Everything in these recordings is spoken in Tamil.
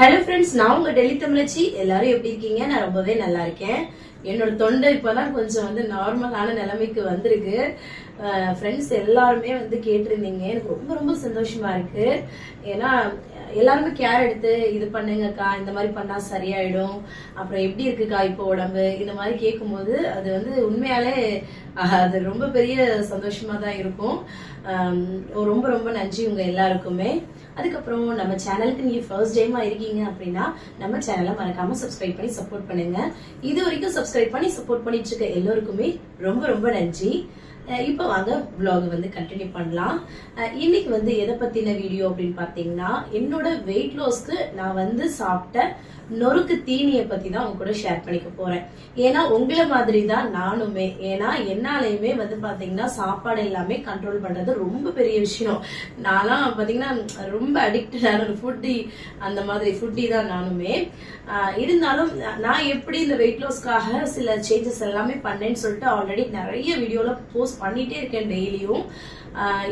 ஹலோ ஃப்ரெண்ட்ஸ் நான் உங்க டெல்லி தமிழச்சி. எல்லாரும் எப்படி இருக்கீங்க? நான் ரொம்பவே நல்லா இருக்கேன். என்னோட தொண்டை இப்போதான் கொஞ்சம் வந்து நார்மலான நிலைமைக்கு வந்திருக்கு. ஃப்ரெண்ட்ஸ் எல்லாருமே வந்து கேட்டிருந்தீங்க. எனக்கு ரொம்ப ரொம்ப சந்தோஷமா இருக்கு. ஏன்னா எல்லாருமே கேர் எடுத்து இது பண்ணுங்கக்கா இந்த மாதிரி பண்ணா சரியாயிடும். அப்புறம் எப்படி இருக்குக்கா இப்போ உடம்பு? இந்த மாதிரி கேட்கும்போது அது வந்து உண்மையாலே அது ரொம்ப பெரிய சந்தோஷமா தான் இருக்கும் ரொம்ப ரொம்ப நன்றி உங்க எல்லாருக்குமே. அதுக்கப்புறம் நம்ம சேனலுக்கு நீங்க ஃபர்ஸ்ட் டைமா இருக்கீங்க அப்படின்னா நம்ம சேனலை மறக்காம சப்ஸ்கிரைப் பண்ணி சப்போர்ட் பண்ணுங்க. இது வரைக்கும் சப்ஸ்கிரைப் பண்ணி சப்போர்ட் பண்ணிட்டு இருக்க எல்லோருக்குமே ரொம்ப ரொம்ப நன்றி. இப்போ வாங்க விலாக் வந்து கண்டினியூ பண்ணலாம். இன்னைக்கு வந்து எதை பத்தின வீடியோ அப்படின்னு பாத்தீங்கன்னா என்னோட வெயிட் லாஸ்க்கு நான் வந்து சாப்பிட்ட நொறுக்கு தீனியை பத்தி தான் உங்க கூட ஷேர் பண்ணிக்க போறேன். ஏன்னா உங்களை மாதிரி தான் நானுமே. ஏன்னா என்னாலையுமே வந்து பாத்தீங்கன்னா சாப்பாடு எல்லாமே கண்ட்ரோல் பண்றது ரொம்ப பெரிய விஷயம். நான்லாம் பாத்தீங்கன்னா ரொம்ப அடிக்டடான ஒரு ஃபுட்டி அந்த மாதிரி ஃபுட்டி தான் நானுமே. இருந்தாலும் நான் எப்படி இந்த வெயிட் லாஸ்க்காக சில சேஞ்சஸ் எல்லாமே பண்ணேன்னு சொல்லிட்டு ஆல்ரெடி நிறைய வீடியோல போஸ்ட் பண்ணிட்டே இருக்கேன் டெய்லியும்.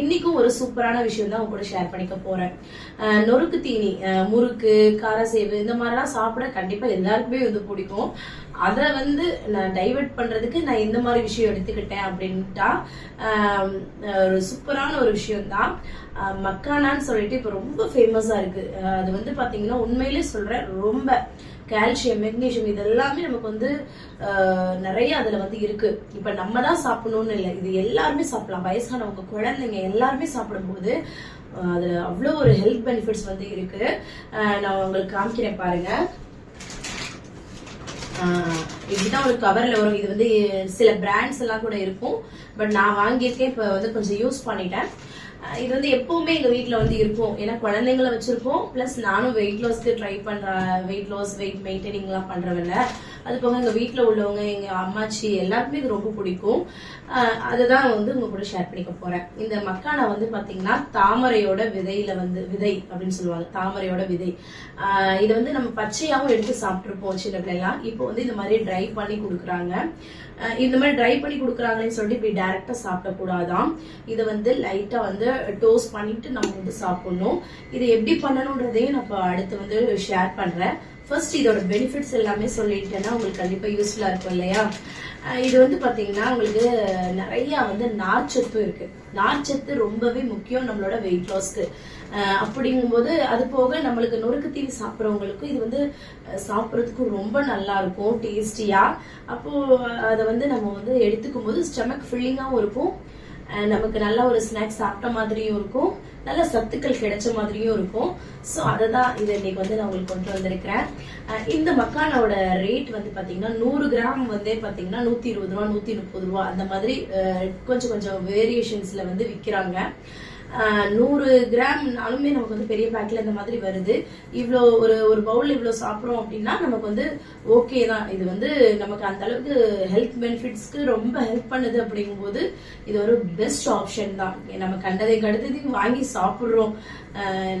இன்னைக்கும் ஒரு சூப்பரான விஷயம் தான் உங்க கூட ஷேர் பண்ணிக்க போறேன். நொறுக்கு தீனி முறுக்கு காரசேவு இந்த மாதிரிலாம் சாப்பிட கண்டிப்பா எல்லாருக்குமே வந்து பிடிக்கும். அதை வந்து நான் டைவர்ட் பண்றதுக்கு நான் இந்த மாதிரி விஷயம் எடுத்துக்கிட்டேன் அப்படின்ட்டா ஒரு சூப்பரான ஒரு விஷயம் தான். மக்கானான்னு சொல்லிட்டு இப்போ ரொம்ப ஃபேமஸா இருக்கு. அது வந்து பாத்தீங்கன்னா உண்மையிலே சொல்றேன் ரொம்ப கால்சியம் மெக்னீஷியம் இது எல்லாமே நமக்கு வந்து நிறைய அதுல வந்து இருக்கு. இப்ப நம்ம தான் சாப்பிடணும்னு இல்லை. இது எல்லாருமே சாப்பிடலாம். வயசானவங்க குழந்தைங்க எல்லாருமே சாப்பிடும்போது ஆஹ், அவ்வளோ ஒரு ஹெல்த் பெனிஃபிட்ஸ் வந்து இருக்கு. நான் உங்களுக்கு காமிக்கிறேன் பாருங்க. இப்படிதான் ஒரு கவர்ல வரும். இது வந்து சில பிராண்ட்ஸ் எல்லாம் கூட இருக்கும். பட் நான் வாங்கியிருக்கேன். இப்ப வந்து கொஞ்சம் யூஸ் பண்ணிட்டேன். இது வந்து எப்பவுமே எங்க வீட்ல வந்து இருக்கும். ஏன்னா குழந்தைங்கள வச்சிருப்போம். பிளஸ் நானும் வெயிட் லாஸ்க்கு ட்ரை பண்ற வெயிட் லாஸ் வெயிட் மெயின்டைனிங் எல்லாம் பண்றவங்க அது போக எங்கள் வீட்டில் உள்ளவங்க எங்கள் அம்மாச்சி எல்லாருக்குமே இது ரொம்ப பிடிக்கும். அதுதான் வந்து உங்க கூட ஷேர் பண்ணிக்க போறேன். இந்த மக்கானா வந்து பாத்தீங்கன்னா தாமரையோட விதையில வந்து விதை அப்படின்னு சொல்லுவாங்க தாமரையோட விதை. இதை வந்து நம்ம பச்சையாகவும் எடுத்து சாப்பிட்டுருப்போம் சின்ன பிள்ளைலாம் இப்போ வந்து இந்த மாதிரி ட்ரை பண்ணி கொடுக்குறாங்க. இந்த மாதிரி ட்ரை பண்ணி கொடுக்குறாங்களேன்னு சொல்லிட்டு இப்படி டைரக்டா சாப்பிடக்கூடாதான் இதை வந்து லைட்டா வந்து டோஸ்ட் பண்ணிட்டு நம்ம வந்து சாப்பிடணும். இது எப்படி பண்ணணுன்றதையும் நான் இப்போ அடுத்து வந்து ஷேர் பண்றேன். ஃபர்ஸ்ட் இதோட பெனிஃபிட்ஸ் எல்லாமே சொல்லிட்டேன்னா உங்களுக்கு கண்டிப்பா யூஸ்ஃபுல்லா இருக்கும் இல்லையா? இது வந்து பாத்தீங்கன்னா உங்களுக்கு நிறைய வந்து நார்ச்சத்து இருக்கு. நார்ச்சத்து ரொம்பவே முக்கியம் நம்மளோட வெயிட் லாஸ்க்கு அப்படிங்கும்போது அது போக நம்மளுக்கு நொறுக்கு சாப்பிட்றவங்களுக்கும் இது வந்து சாப்பிட்றதுக்கும் சாப்பிட்றதுக்கு ரொம்ப நல்லா இருக்கும் டேஸ்டியா அப்போ அதை வந்து நம்ம வந்து எடுத்துக்கும் போது ஸ்டமக் ஃபில்லிங்காகவும் இருக்கும். நமக்கு நல்ல ஒரு ஸ்நாக்ஸ் சாப்பிட்ட மாதிரியும் இருக்கும். நல்ல சத்துக்கள் கிடைச்ச மாதிரியும் இருக்கும். ஸோ அதை தான் இது இன்னைக்கு வந்து நான் உங்களுக்கு கொண்டு வந்திருக்கிறேன். இந்த மக்கானோட ரேட் வந்து பார்த்தீங்கன்னா நூறு கிராம் வந்து பார்த்தீங்கன்னா நூற்றி இருபது ரூபா நூற்றி முப்பது ரூபா அந்த மாதிரி கொஞ்சம் கொஞ்சம் வேரியேஷன்ஸில் வந்து விற்கிறாங்க நூறு கிராம்னாலுமே நமக்கு வந்து பெரிய பேக்கில் இந்த மாதிரி வருது. இவ்வளோ ஒரு ஒரு பவுல் இவ்வளோ சாப்பிட்றோம் அப்படின்னா நமக்கு வந்து ஓகே தான். இது வந்து நமக்கு அந்த அளவுக்கு ஹெல்த் பெனிஃபிட்ஸ்க்கு ரொம்ப ஹெல்ப் பண்ணுது அப்படிங்கும்போது இது ஒரு பெஸ்ட் ஆப்ஷன் தான். நம்ம கண்டதை கடுத்ததையும் வாங்கி சாப்பிட்றோம்.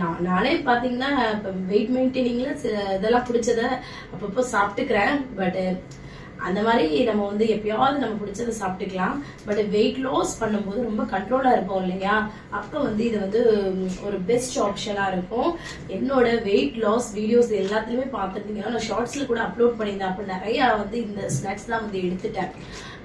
நான் நானே பார்த்தீங்கன்னா இப்போ வெயிட் மெயின்டைனிங்கில் சில இதெல்லாம் பிடிச்சத அப்பப்போ சாப்பிட்டுக்கிறேன். பட் அந்த மாதிரி நம்ம வந்து எப்பயாவது நம்ம பிடிச்சதை சாப்பிட்டுக்கலாம். பட் வெயிட் லாஸ் பண்ணும்போது ரொம்ப கண்ட்ரோலாக இருப்போம் இல்லையா? அப்போ வந்து இது வந்து ஒரு பெஸ்ட் ஆப்ஷனாக இருக்கும். என்னோட வெயிட் லாஸ் வீடியோஸ் எல்லாத்துலேயுமே பார்த்துருந்தீங்கன்னா நான் ஷார்ட்ஸில் கூட அப்லோட் பண்ணியிருந்தேன். அப்போ நிறையா வந்து இந்த ஸ்நாக்ஸ் தான் வந்து எடுத்துட்டேன்.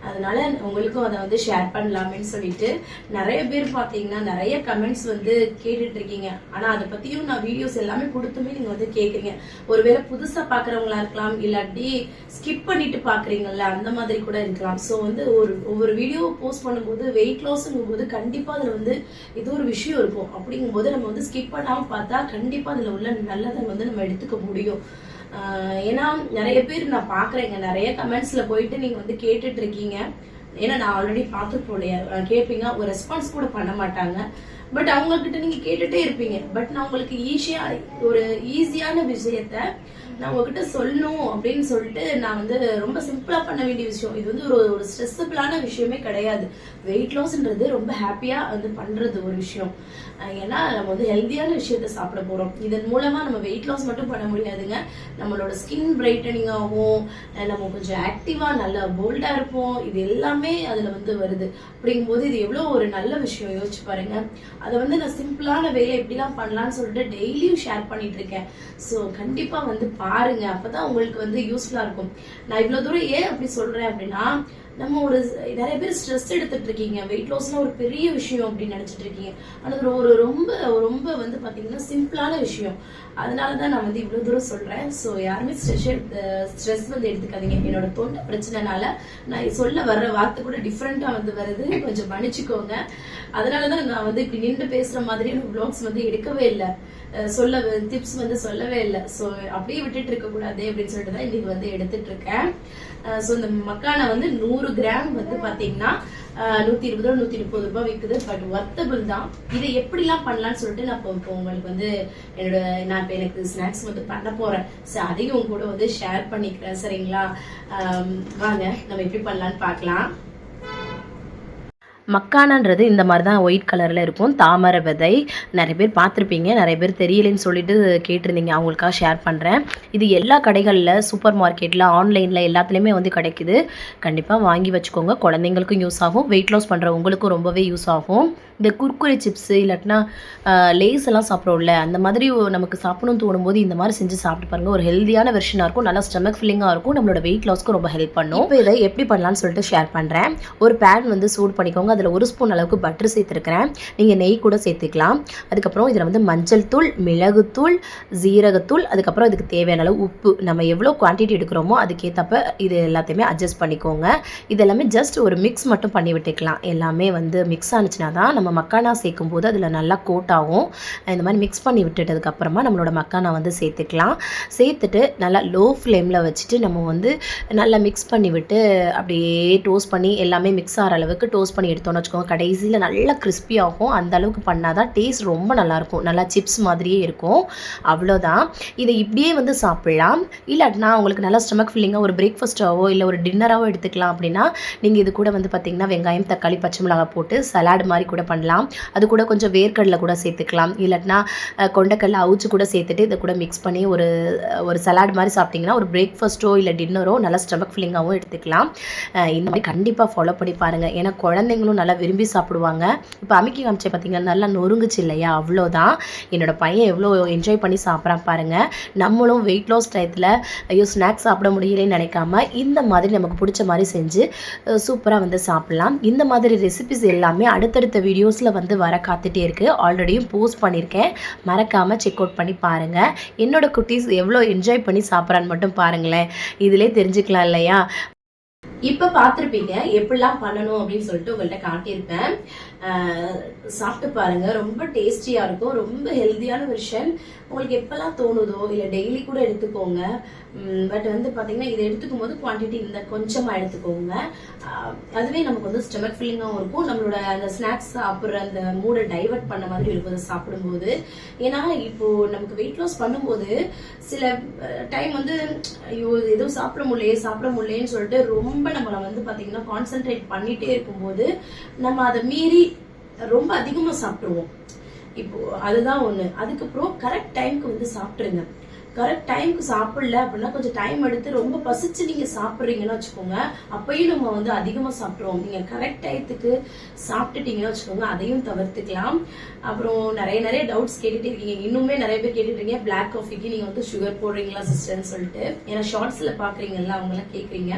அதனால உங்களுக்கும் அதை வந்து ஷேர் பண்ணலாமேன்னு சொல்லிட்டு நிறைய பேர் பார்த்தீங்கன்னா நிறைய கமெண்ட்ஸ் வந்து கேட்டுட்டு இருக்கீங்க ஆனால் அதை பத்தியும் நான் வீடியோஸ் எல்லாமே கொடுத்துமே நீங்க வந்து கேட்குறீங்க ஒருவேளை புதுசா பாக்குறவங்களா இருக்கலாம் இல்லாட்டி ஸ்கிப் பண்ணிட்டு பாக்குறீங்கல்ல அந்த மாதிரி கூட இருக்கலாம். ஸோ வந்து ஒரு ஒவ்வொரு வீடியோ போஸ்ட் பண்ணும்போது வெயிட் லாஸ்ங்கும் போது கண்டிப்பா அதுல வந்து ஏதோ ஒரு விஷயம் இருக்கும். அப்படிங்கும்போது நம்ம வந்து ஸ்கிப் பண்ணாமல் பார்த்தா கண்டிப்பா அதுல உள்ள நல்லதை வந்து நம்ம எடுத்துக்க முடியும். ஏன்னா நிறைய பேர் நான் பாக்குறேங்க நிறைய கமெண்ட்ஸ்ல போயிட்டு நீங்க வந்து கேட்டுட்டு இருக்கீங்க ஏன்னா நான் ஆல்ரெடி பார்த்துருப்போம் கேட்பீங்க. ஒரு ரெஸ்பான்ஸ் கூட பண்ண மாட்டாங்க. பட் அவங்க கிட்ட நீங்க கேட்டுட்டே இருப்பீங்க. பட் நான் உங்களுக்கு ஈஸியா ஒரு ஈஸியான விஷயத்த நான் உங்ககிட்ட சொல்லணும் அப்படின்னு சொல்லிட்டு நான் வந்து ரொம்ப சிம்பிளா பண்ண வேண்டிய விஷயம். இது வந்து ஒரு ஒரு ஸ்ட்ரெஸ்ஸபிளான விஷயமே கிடையாது. வெயிட் லாஸ்ன்றது ரொம்ப ஹாப்பியா வந்து பண்றது ஒரு விஷயம். ஏன்னா நம்ம வந்து ஹெல்த்தியான விஷயத்த சாப்பிட போறோம். இதன் மூலமா நம்ம வெயிட் லாஸ் மட்டும் பண்ண முடியாதுங்க. நம்மளோட ஸ்கின் பிரைட்டனிங் ஆகும். நம்ம கொஞ்சம் ஆக்டிவா நல்லா போல்டா இருப்போம். இது எல்லாமே அதுல வந்து வருது. அப்படிங்கும்போது இது எவ்வளோ ஒரு நல்ல விஷயம். யோசிச்சு பாருங்க. அதை வந்து நான் சிம்பிளான வேலை எப்படிலாம் பண்ணலாம்னு சொல்லிட்டு டெய்லியும் ஷேர் பண்ணிட்டு இருக்கேன். ஸோ கண்டிப்பா வந்து பா பாருங்க அப்பதான் உங்களுக்கு வந்து யூஸ்ஃபுல்லா இருக்கும். நான் இவ்வளவு தூரம் ஏன் அப்படி சொல்றேன் அப்படின்னா நம்ம ஒரு நிறைய பேர் ஸ்ட்ரெஸ் எடுத்துட்டு இருக்கீங்க. வெயிட் லாஸ்னா ஒரு பெரிய விஷயம் அப்படின்னு நினைச்சிட்டு இருக்கீங்க. ஆனா ஒரு ரொம்ப ரொம்ப வந்து பாத்தீங்கன்னா சிம்பிளான விஷயம். அதனால தான் நான் வந்து இவ்வளவு தூரம் சொல்றேன். ஸோ யாருமே ஸ்ட்ரெஸ் ஸ்ட்ரெஸ் வந்து எடுத்துக்காதீங்க. என்னோட தொண்டை பிரச்சனைனால நான் சொல்ல வர்ற வார்த்தை கூட டிஃப்ரெண்டா வந்து வருது. கொஞ்சம் மன்னிச்சுக்கோங்க. அதனால தான் நான் வந்து இப்படி நின்று பேசுற மாதிரியான vlogs வந்து எடுக்கவே இல்லை. சொல்ல டிப்ஸ் வந்து சொல்லவே இல்லை. ஸோ அப்படியே விட்டுட்டு இருக்க கூடாது அப்படின்னு சொல்லிட்டு தான் இன்னைக்கு வந்து எடுத்துட்டு இருக்கேன். ஸோ இந்த மக்கானை வந்து நூறு கிராம் வந்து பாத்தீங்கன்னா நூத்தி இருபது ரூபா நூத்தி முப்பது ரூபாய் விற்குது பட் ஒர்த்தபிள் தான். இதை எப்படிலாம் பண்ணலாம்னு சொல்லிட்டு நான் இப்போ உங்களுக்கு வந்து என்னோட நான் இப்போ எனக்கு ஸ்நாக்ஸ் வந்து பண்ண போறேன். ஸோ அதையும் உங்க கூட வந்து ஷேர் பண்ணிக்கிறேன். சரிங்களா? வாங்க நம்ம எப்படி பண்ணலாம்னு பார்க்கலாம். மக்கானான்றது இந்த மாதிரி தான் ஒயிட் கலரில் இருக்கும். தாமரை விதை நிறைய பேர் பார்த்துருப்பீங்க. நிறைய பேர் தெரியலைன்னு சொல்லிட்டு கேட்டிருந்தீங்க. அவங்களுக்காக ஷேர் பண்ணுறேன் இது எல்லா கடைகளில் சூப்பர் மார்க்கெட்டில் ஆன்லைனில் எல்லாத்துலேயுமே வந்து கிடைக்குது. கண்டிப்பாக வாங்கி வச்சுக்கோங்க. குழந்தைங்களுக்கும் யூஸ் ஆகும். வெயிட் லாஸ் பண்ணுற உங்களுக்கும் ரொம்பவே யூஸ் ஆகும். இந்த குர்குரே சிப்ஸு இல்லாட்டினா லேஸ் எல்லாம் சாப்பிட்றோம்ல அந்த மாதிரி நமக்கு சாப்பிடணும்னு தோணும் போது இந்த மாதிரி செஞ்சு சாப்பிட்டு பாருங்கள் ஒரு ஹெல்தியான வெர்ஷனாக இருக்கும். நல்லா ஸ்டமக் ஃபில்லிங்காக இருக்கும். நம்மளோட வெயிட் லாஸ்க்கு ரொம்ப ஹெல்ப் பண்ணும். இப்போ இதை எப்படி பண்ணலான்னு சொல்லிட்டு ஷேர் பண்ணுறேன் ஒரு பேன் வந்து சூடு பண்ணிக்கோங்க. அதில் ஒரு ஸ்பூன் அளவுக்கு பட்டர் சேர்த்துருக்கிறேன். நீங்கள் நெய் கூட சேர்த்துக்கலாம். அதுக்கப்புறம் இதில் வந்து மஞ்சள் தூள் மிளகுத்தூள் ஜீரகத்தூள் அதுக்கப்புறம் இதுக்கு தேவையான அளவு உப்பு. நம்ம எவ்வளோ குவான்டிட்டி எடுக்கிறோமோ அதுக்கேற்றப்ப இது எல்லாத்தையுமே அட்ஜஸ்ட் பண்ணிக்கோங்க. இது எல்லாமே ஜஸ்ட் ஒரு மிக்ஸ் மட்டும் பண்ணி விட்டுக்கலாம். எல்லாமே வந்து மிக்ஸ் ஆனிச்சுனா தான் நம்ம மக்கானா சேர்க்கும் போது அதில் நல்லா கோட் ஆகும். இந்த மாதிரி மிக்ஸ் பண்ணி விட்டுட்டதுக்கப்புறமா நம்மளோட மக்கானா வந்து சேர்த்துக்கலாம். சேர்த்துட்டு நல்லா லோ ஃப்ளேமில் வச்சுட்டு நம்ம வந்து நல்லா மிக்ஸ் பண்ணி விட்டு அப்படியே டோஸ்ட் பண்ணி எல்லாமே மிக்ஸ் ஆகிற அளவுக்கு டோஸ்ட் பண்ணி எடுத்தோம்னு வச்சுக்கோங்க. கடைசியில் நல்லா கிறிஸ்பி ஆகும். அந்த அளவுக்கு பண்ணால் தான் டேஸ்ட் ரொம்ப நல்லாயிருக்கும். நல்லா சிப்ஸ் மாதிரியே இருக்கும். அவ்வளோதான். இதை இப்படியே வந்து சாப்பிட்லாம். இல்லாட்டினா உங்களுக்கு நல்லா ஸ்டமக் ஃபில்லிங்காக ஒரு பிரேக்ஃபாஸ்ட்டாவோ இல்லை ஒரு டின்னராகவோ எடுத்துக்கலாம் அப்படின்னா நீங்கள் இது கூட வந்து பார்த்தீங்கன்னா வெங்காயம் தக்காளி பச்சை மிளகாய் போட்டு சலாட் மாதிரி கூட பண்ணலாம். அது கூட கொஞ்சம் வேர்க்கடலை கூட சேர்த்துக்கலாம். இல்லாட்டினா அஹ், கொண்டைக்கடலை அவிச்சு கூட சேர்த்துட்டு இதை கூட மிக்ஸ் பண்ணி ஒரு ஒரு சலாட் மாதிரி சாப்பிட்டிங்கன்னா ஒரு பிரேக்ஃபாஸ்ட்டோ இல்லை டின்னரோ நல்லா ஸ்டமக் ஃபில்லிங்காகவும் எடுத்துக்கலாம். இந்த மாதிரி கண்டிப்பாக ஃபாலோ பண்ணி பாருங்கள் ஏன்னா குழந்தைங்களும் நல்லா விரும்பி சாப்பிடுவாங்க. இப்போ அமுக்கி காமிச்சே பார்த்தீங்கன்னா நல்லா நொறுங்குச்சு இல்லையா? அவ்வளோதான். என்னோட பையன் எவ்வளோ என்ஜாய் பண்ணி சாப்பிட்றான் பாருங்கள் நம்மளும் வெயிட் லாஸ் டயத்தில் ஐயோ ஸ்நாக்ஸ் சாப்பிட முடியலன்னு நினைக்காம இந்த மாதிரி நமக்கு பிடிச்ச மாதிரி செஞ்சு சூப்பராக வந்து சாப்பிட்லாம். இந்த மாதிரி ரெசிபிஸ் எல்லாமே அடுத்தடுத்த வீடியோஸில் வந்து வர காத்துட்டே இருக்குது ஆல்ரெடியும் போஸ்ட் பண்ணியிருக்கேன் மறக்காமல் செக் அவுட் பண்ணி பாருங்கள் என்னோடய குட்டீஸ் எவ்வளோ என்ஜாய் பண்ணி சாப்பிட்றான்னு மட்டும் பாருங்களேன். இதிலே தெரிஞ்சுக்கலாம் இல்லையா? இப்ப பார்த்திருப்பீங்க எப்படிலாம் பண்ணணும் அப்படின்னு சொல்லிட்டு உங்கள்ட்ட காட்டியிருப்பேன். சாப்பிட்டு பாருங்க. ரொம்ப டேஸ்டியா இருக்கும். ரொம்ப ஹெல்தியான விஷயம் உங்களுக்கு எப்பெல்லாம் தோணுதோ இல்ல டெய்லி கூட எடுத்துக்கோங்க. பட் வந்து பாத்தீங்கன்னா இதை எடுத்துக்கும் போது குவான்டிட்டி இந்த கொஞ்சமா எடுத்துக்கோங்க. அதுவே நமக்கு வந்து ஸ்டமக் ஃபில்லிங்காகவும் இருக்கும். நம்மளோட அந்த ஸ்நாக்ஸ் சாப்பிட்ற அந்த மூடை டைவர்ட் பண்ண மாதிரி இருக்கும். அதை சாப்பிடும்போது. ஏன்னா இப்போ நமக்கு வெயிட் லாஸ் பண்ணும்போது சில டைம் வந்து ஐயோ எதுவும் சாப்பிட முடியலையே சாப்பிட முடியலையேன்னு சொல்லிட்டு ரொம்ப நம்மளை வந்து பாத்தீங்கன்னா கான்சென்ட்ரேட் பண்ணிட்டே இருக்கும்போது நம்ம அதை மீறி ரொம்ப அதிகமா சாப்பிடுவோம் இப்போ அதுதான் ஒண்ணு. அதுக்கப்புறம் கரெக்ட் டைம்க்கு வந்து சாப்பிட்ருங்க கரெக்ட் டைமுக்கு சாப்பிடல அப்படின்னா கொஞ்சம் டைம் எடுத்து ரொம்ப பசிச்சு நீங்க சாப்பிட்றீங்கன்னு வச்சுக்கோங்க. அப்பயும் நம்ம வந்து அதிகமா சாப்பிடுவோம் நீங்க கரெக்ட் டயத்துக்கு சாப்பிட்டுட்டீங்கன்னு வச்சுக்கோங்க. அதையும் தவிர்த்துக்கலாம். அப்புறம் நிறைய நிறைய டவுட்ஸ் கேட்டுட்டு இருக்கீங்க. இன்னுமே நிறைய பேர் கேட்டுட்டு இருக்கீங்க. பிளாக் காஃபிக்கு நீங்க வந்து சுகர் போடுறீங்களா சிஸ்டர்னு சொல்லிட்டு. ஏன்னா ஷார்ட்ஸ்ல பாக்குறீங்கல்ல அவங்க எல்லாம் கேக்குறீங்க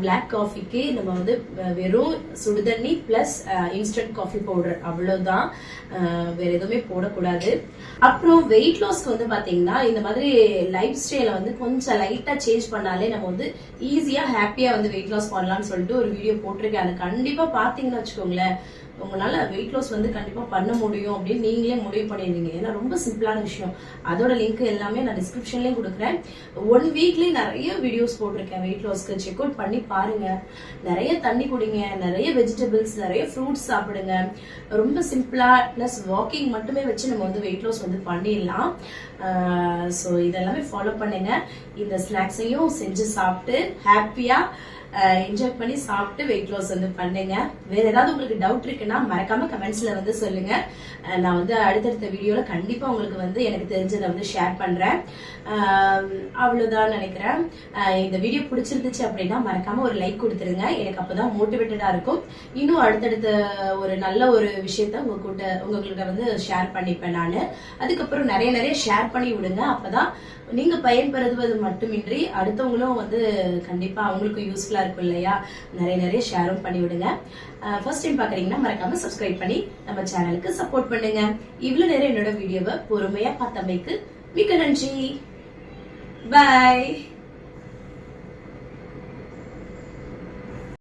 பிளாக் காஃபிக்கு நம்ம வந்து வெறும் சுடுதண்ணி பிளஸ் இன்ஸ்டன்ட் காஃபி பவுடர் அவ்வளவுதான். வேற எதுவுமே போடக்கூடாது. அப்புறம் வெயிட் லாஸ்க்கு வந்து பாத்தீங்கன்னா இந்த மாதிரி லைஃப் ஸ்டைல வந்து கொஞ்சம் லைட்டா சேஞ்ச் பண்ணாலே நம்ம வந்து ஈஸியா ஹாப்பியா வந்து வெயிட் லாஸ் பண்ணலாம்னு சொல்லிட்டு ஒரு வீடியோ போட்டிருக்கேன். அது கண்டிப்பா பாத்தீங்கன்னு வச்சுக்கோங்களேன். உங்களால் வெயிட் லாஸ் வந்து கண்டிப்பாக பண்ண முடியும் அப்படின்னு நீங்களே முடிவு பண்ணிடுவீங்க. ஏன்னா ரொம்ப சிம்பிளான விஷயம். அதோட லிங்க் எல்லாமே நான் டிஸ்கிரிப்ஷன்லேயும் கொடுக்குறேன். ஒன் வீக்லேயும் நிறைய வீடியோஸ் போட்டிருக்கேன் வெயிட் லாஸ்க்கு செக் அவுட் பண்ணி பாருங்க. நிறைய தண்ணி குடிங்க. நிறைய வெஜிடபிள்ஸ் நிறைய ஃப்ரூட்ஸ் சாப்பிடுங்க. ரொம்ப சிம்பிளாக பிளஸ் வாக்கிங் மட்டுமே வச்சு நம்ம வந்து வெயிட் லாஸ் வந்து பண்ணிடலாம். ஸோ இதெல்லாமே ஃபாலோ பண்ணுங்க. இந்த ஸ்நாக்ஸையும் செஞ்சு சாப்பிட்டு ஹாப்பியாக என்ஜாய் பண்ணி சாப்பிட்டு வெயிட் லாஸ் வந்து பண்ணுங்க. வேற ஏதாவது உங்களுக்கு டவுட் இருக்குன்னா மறக்காம கமெண்ட்ஸ்ல வந்து சொல்லுங்க. நான் வந்து அடுத்தடுத்த வீடியோல கண்டிப்பா உங்களுக்கு வந்து எனக்கு தெரிஞ்சதை வந்து ஷேர் பண்றேன். அவ்வளவுதான் நினைக்கிறேன். இந்த வீடியோ பிடிச்சிருந்துச்சு அப்படின்னா மறக்காம ஒரு லைக் கொடுத்துருங்க. எனக்கு அப்பதான் மோட்டிவேட்டடா இருக்கும். இன்னும் அடுத்தடுத்த ஒரு நல்ல ஒரு விஷயத்த உங்க கூட்ட உங்ககிட்ட வந்து ஷேர் பண்ணிப்பேன் நான். அதுக்கப்புறம் நிறைய நிறைய ஷேர் பண்ணி விடுங்க. அப்பதான் நீங்க பயன்பெறுவது மட்டுமின்றி அடுத்தவங்களும் வந்து கண்டிப்பா அவங்களுக்கும் யூஸ்ஃபுல்லா இருக்கும் இல்லையா? நிறைய நிறைய ஷேரும் பண்ணி விடுங்க ஃபர்ஸ்ட் டைம் பாக்குறீங்கன்னா மறக்காம சப்ஸ்கிரைப் பண்ணி நம்ம சேனலுக்கு சப்போர்ட் பண்ணுங்க. இவ்வளவு நேரம் என்னோட வீடியோவை பொறுமையா பார்த்தமைக்கு மிக்க நன்றி. பாய்